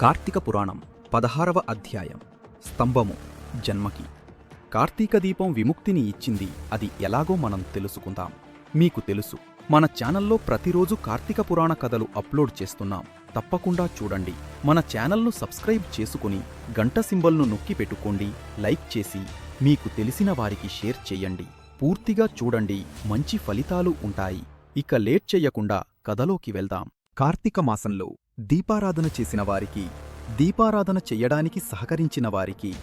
కార్తీక పురాణం పదహారవ అధ్యాయం. స్తంభము జన్మకి. కార్తీక దీపం విముక్తిని ఇచ్చింది అది ఎలాగో మనం తెలుసుకుందాం. మీకు తెలుసు మన ఛానల్లో ప్రతిరోజు కార్తీక పురాణ కథలు అప్లోడ్ చేస్తున్నాం. తప్పకుండా చూడండి. మన ఛానల్ను సబ్స్క్రైబ్ చేసుకుని గంట సింబల్ను నొక్కి పెట్టుకోండి లైక్ చేసి మీకు తెలిసిన వారికి షేర్ చేయండి. పూర్తిగా చూడండి మంచి ఫలితాలు ఉంటాయి. ఇక లేట్ చెయ్యకుండా కథలోకి వెళ్దాం. కార్తీక మాసంలో దీపారాధన చేసిన వారికి దీపారాధన చెయ్యడానికి సహకరించిన వారికి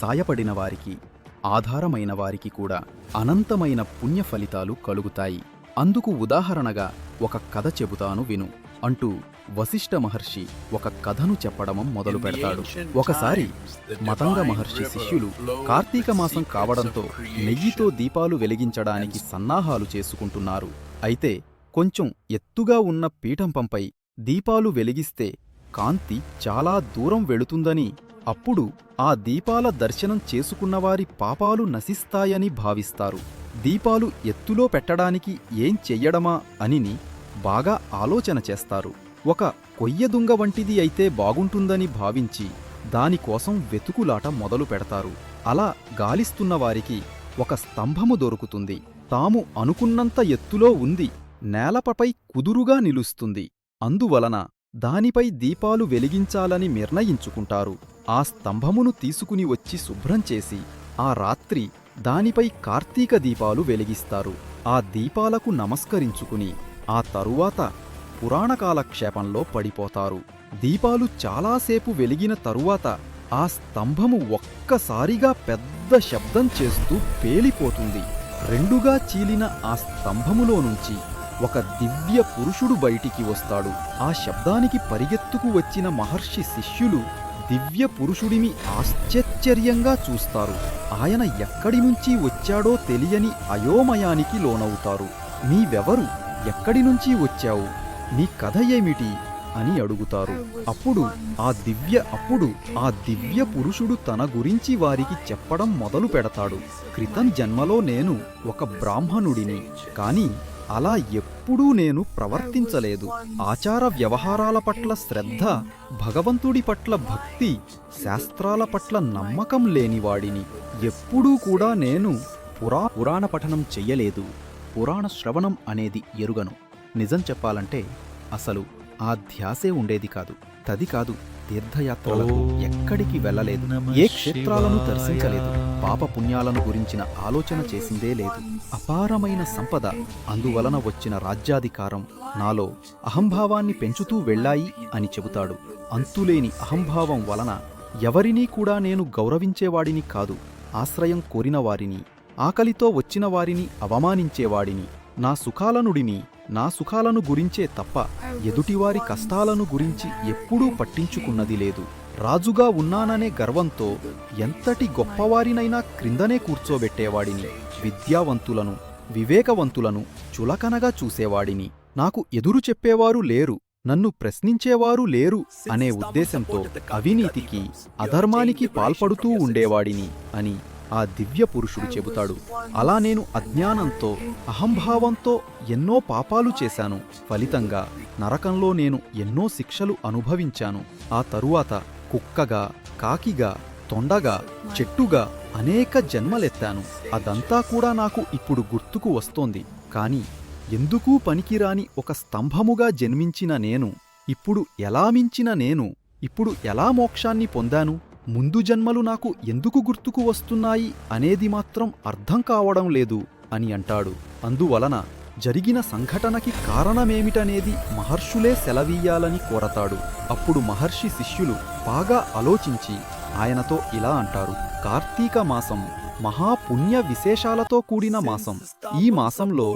సాయపడిన వారికి ఆధారమైన వారికి కూడా అనంతమైన పుణ్య ఫలితాలు కలుగుతాయి. అందుకు ఉదాహరణగా ఒక కథ చెబుతాను విను అంటూ వశిష్ఠ మహర్షి ఒక కథను చెప్పడం మొదలు పెడతాడు. ఒకసారి మతంగ మహర్షి శిష్యులు కార్తీక మాసం కావడంతో నెయ్యితో దీపాలు వెలిగించడానికి సన్నాహాలు చేసుకుంటున్నారు. అయితే కొంచెం ఎత్తుగా ఉన్న పీఠంపంపై దీపాలు వెలిగిస్తే కాంతి చాలా దూరం వెళుతుందని అప్పుడు ఆ దీపాల దర్శనం చేసుకున్నవారి పాపాలు నశిస్తాయని భావిస్తారు. దీపాలు ఎత్తులో పెట్టడానికి ఏం చెయ్యడమా అనిని బాగా ఆలోచన చేస్తారు. ఒక కొయ్యదుంగ వంటిది అయితే బాగుంటుందని భావించి దానికోసం వెతుకులాట మొదలు పెడతారు. అలా గాలిస్తున్న వారికి ఒక స్తంభము దొరుకుతుంది. తాము అనుకున్నంత ఎత్తులో ఉంది. నేలపపై కుదురుగా నిలుస్తుంది. అందువలన దానిపై దీపాలు వెలిగించాలని నిర్ణయించుకుంటారు. ఆ స్తంభమును తీసుకుని వచ్చి శుభ్రం చేసి ఆ రాత్రి దానిపై కార్తీక దీపాలు వెలిగిస్తారు. ఆ దీపాలకు నమస్కరించుకుని ఆ తరువాత పురాణకాలక్షేపంలో పడిపోతారు. దీపాలు చాలాసేపు వెలిగిన తరువాత ఆ స్తంభము ఒక్కసారిగా పెద్ద శబ్దం చేస్తూ పేలిపోతుంది. రెండుగా చీలిన ఆ స్తంభములో నుంచి ఒక దివ్య పురుషుడు బయటికి వస్తాడు. ఆ శబ్దానికి పరిగెత్తుకు వచ్చిన మహర్షి శిష్యులు దివ్య పురుషుడిని ఆశ్చర్యంగా చూస్తారు. ఆయన ఎక్కడి నుంచి వచ్చాడో తెలియని అయోమయానికి లోనవుతారు. నీవెవరు? ఎక్కడి నుంచి వచ్చావు? నీ కథ ఏమిటి అని అడుగుతారు. అప్పుడు ఆ దివ్య అప్పుడు ఆ దివ్య పురుషుడు తన గురించి వారికి చెప్పడం మొదలు పెడతాడు క్రితం జన్మలో నేను ఒక బ్రాహ్మణుడిని. కాని అలా ఎప్పుడూ నేను ప్రవర్తించలేదు. ఆచార వ్యవహారాల పట్ల శ్రద్ధ భగవంతుడి పట్ల భక్తి శాస్త్రాల పట్ల నమ్మకం లేనివాడిని. ఎప్పుడూ కూడా నేను పురా పురాణ పఠనం చెయ్యలేదు. పురాణ శ్రవణం అనేది ఎరుగను. నిజం చెప్పాలంటే అసలు ఆ ధ్యాసే ఉండేది కాదు. తది కాదు తీర్థయాత్రలకు ఎక్కడికి వెళ్ళలేదు. ఏ క్షేత్రాలను దర్శించలేదు. పాప పుణ్యాలను గురించిన ఆలోచన చేసిందే లేదు. అపారమైన సంపద. అందువలన వచ్చిన రాజ్యాధికారం. నాలో అహంభావాన్ని పెంచుతూ వెళ్ళాయి అని చెబుతాడు. అంతులేని అహంభావం వలన ఎవరినీ కూడా నేను గౌరవించేవాడిని కాదు. ఆశ్రయం కోరిన వారిని ఆకలితో వచ్చిన వారిని అవమానించేవాడిని నా సుఖాలనుడిని నా సుఖాలను గురించే తప్ప ఎదుటివారి కష్టాలను గురించి ఎప్పుడూ పట్టించుకున్నది లేదు. రాజుగా ఉన్నాననే గర్వంతో ఎంతటి గొప్పవారినైనా క్రిందనే కూర్చోబెట్టేవాడిని విద్యావంతులను వివేకవంతులను చులకనగా చూసేవాడిని. నాకు ఎదురు చెప్పేవారు లేరు నన్ను ప్రశ్నించేవారు లేరు అనే ఉద్దేశంతో అవినీతికి అధర్మానికి పాల్పడుతూ ఉండేవాడిని అని ఆ దివ్య పురుషుడు చెబుతాడు అలా నేను అజ్ఞానంతో అహంభావంతో ఎన్నో పాపాలు చేశాను. ఫలితంగా నరకంలో నేను ఎన్నో శిక్షలు అనుభవించాను. ఆ తరువాత కుక్కగా కాకిగా తొండగా చెట్టుగా అనేక జన్మలెత్తాను. అదంతా కూడా నాకు ఇప్పుడు గుర్తుకు వస్తోంది. కాని ఎందుకూ పనికిరాని ఒక స్తంభముగా జన్మించిన నేను ఇప్పుడు ఎలా మించిన నేను ఇప్పుడు ఎలా మోక్షాన్ని పొందాను? ముందు జన్మలు నాకు ఎందుకు గుర్తుకు వస్తున్నాయి అనేది మాత్రం అర్థం కావడం లేదు అని అంటాడు. అందువలన జరిగిన సంఘటనకి కారణమేమిటనేది మహర్షులే సెలవీయాలని కోరతాడు. అప్పుడు మహర్షి శిష్యులు బాగా ఆలోచించి ఆయనతో ఇలా అంటారు. కార్తీక మాసం మహాపుణ్య విశేషాలతో కూడిన మాసం. ఈ మాసంలో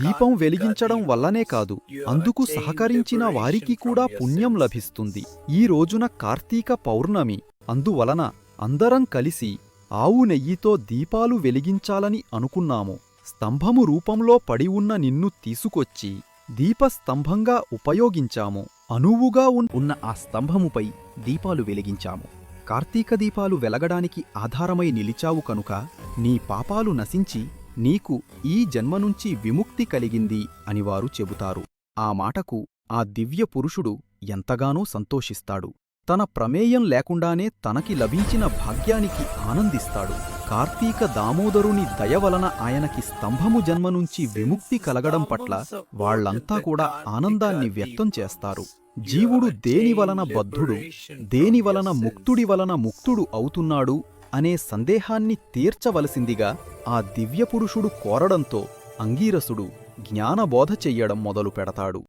దీపం వెలిగించడం వల్లనే కాదు అందుకు సహకరించిన వారికి కూడా పుణ్యం లభిస్తుంది. ఈ రోజున కార్తీక పౌర్ణమి అందువలన అందరం కలిసి ఆవు నెయ్యితో దీపాలు వెలిగించాలని అనుకున్నాము. స్తంభము రూపంలో పడి ఉన్న నిన్ను తీసుకొచ్చి దీపస్తంభంగా ఉపయోగించాము. అనువుగా ఉన్న ఆ స్తంభముపై దీపాలు వెలిగించాము. కార్తీక దీపాలు వెలగడానికి ఆధారమై నిలిచావు కనుక నీ పాపాలు నశించి నీకు ఈ జన్మ నుంచి విముక్తి కలిగింది అని వారు చెబుతారు. ఆ మాటకు ఆ దివ్య పురుషుడు ఎంతగానో సంతోషిస్తాడు. తన ప్రమేయం లేకుండానే తనకి లభించిన భాగ్యానికి ఆనందిస్తాడు. కార్తీక దామోదరుని దయ వలన ఆయనకి స్తంభము జన్మ నుంచి విముక్తి కలగడం పట్ల వాళ్ళంతా కూడా ఆనందాన్ని వ్యక్తం చేస్తారు. జీవుడు దేని వలన బద్ధుడు దేని వలన ముక్తుడి వలన ముక్తుడు అవుతున్నాడు అనే సందేహాన్ని తీర్చవలసిందిగా ఆ దివ్యపురుషుడు కోరడంతో అంగీరసుడు జ్ఞానబోధ చెయ్యడం మొదలు పెడతాడు